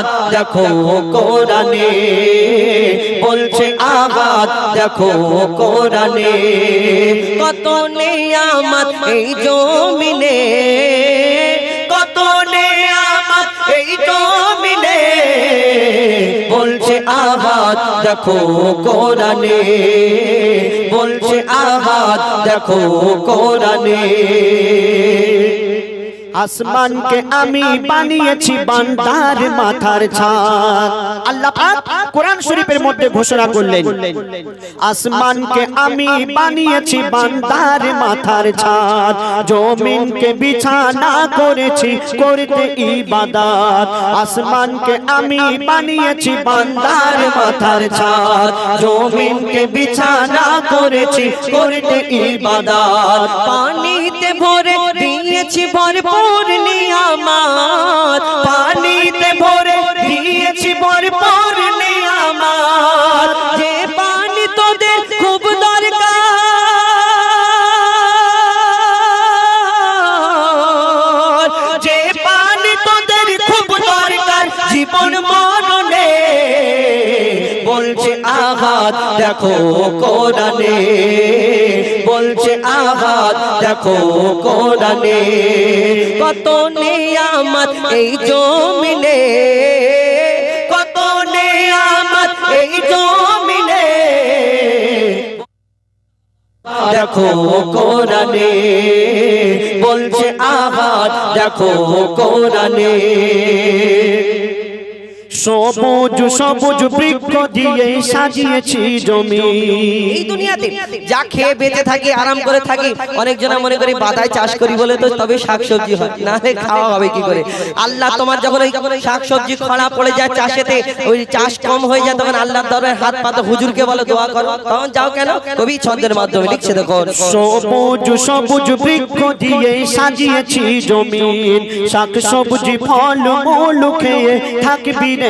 আঘাত দেখো কোরআনে। বলছে আবাদ দেখো কোরআনে। কত নিয়ামত এই জমিনে, কত নিয়ামত এই জমিনে। বলছে আবাদ দেখো কোরআনে। বলছে আবাদ দেখো কোরআনে। আসমানকে আমি বানিয়েছি, বান্দার মাথার ছাদ আল্লাহ পাক কোরআন শরীফের মধ্যে ঘোষণা করলেন আসমানকে আমি বানিয়েছি, বান্দার মাথার ছাদ জমিনকে বিছানা করেছি, করতে ইবাদত। আসমানকে আমি বানিয়েছি, বান্দার মাথার ছাদ জমিনকে বিছানা করেছি, করতে ইবাদত। পানিতে ভরে দিয়েছি ভরপুর নিয়ামত। পানিতে ভরে দিয়েছি ভরপুর নিয়ামত। যে পানি তোদের খুব দরকার, যে পানি তোদের খুব দরকার জীবন মরণে। বলছে আঘাত, দেখো কোরআনে। বলছে আঘাত দেখো কোরআনে কত নিয়ামত এই জমিনে, কত নিয়ামত এই জমিনে। দেখো কোরআনে বলছে আঘাত দেখো কোরআনে সবুজ সবুজ বৃক্ষ দিয়ে সাজিয়েছি জমি। এই দুনিয়াতে যা খেয়ে বেঁচে থাকি আরাম করে থাকি অনেক জনা মনে করি বাদায় চাষ করি বলে তো তবে শাকসবজি হয়। না খাওয়া হবে কি করে? আল্লাহ তোমার যখন ওই শাকসবজি খরা পড়ে যায় চাষেতে ওই চাষ কম হয়ে যায় তখন আল্লাহর দরের হাত পাতে হুজুরকে বলো দোয়া করো। তখন যাও কেন? কবি ছন্দের মাধ্যমে লিখছে দেখো সবুজ সবুজ বৃক্ষ দিয়ে সাজিয়েছি জমিন। শাক সবজি ফল মূল খেয়ে থাকবি রে।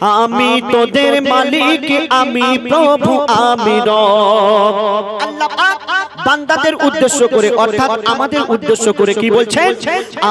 আমি তোদের মালিক আমি প্রভু আমি রব। আল্লাহ বান্দাদের উদ্দেশ্য করে অর্থাৎ আমাদের উদ্দেশ্য করে কি বলছেন?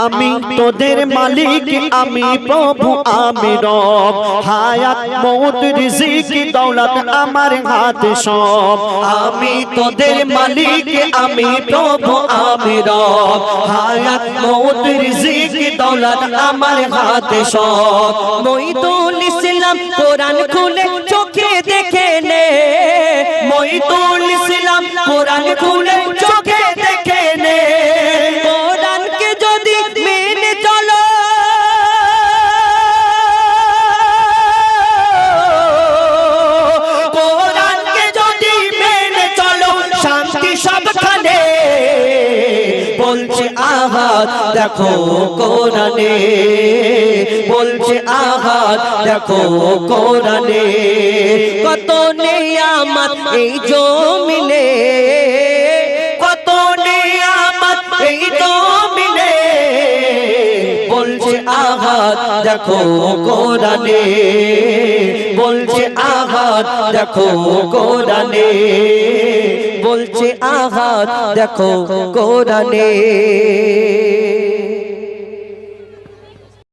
আমি তোদের মালিক আমি প্রভু আমি রব। হায়াত মৌত রিজিক দৌলত আমার হাতে সব। আমি তোদের মালিক আমি প্রভু আমি রব। হায়াত মৌত রিজিক দৌলত আমার হাতে সব। মইদুল ইসলাম কোরআন খুলে চোখে দেখে নে। মইদুল ইসলাম কোরআন খুলে দেখো কোরআনে, বলছে আঘাত দেখো কোরআনে, কত নিয়ামত এই জমিনে, কত নিয়ামত এই জমিনে, বলছে আঘাত দেখো কোরআনে, বলছে আঘাত দেখো কোরআনে, বলছে আঘাত দেখো কোরআনে।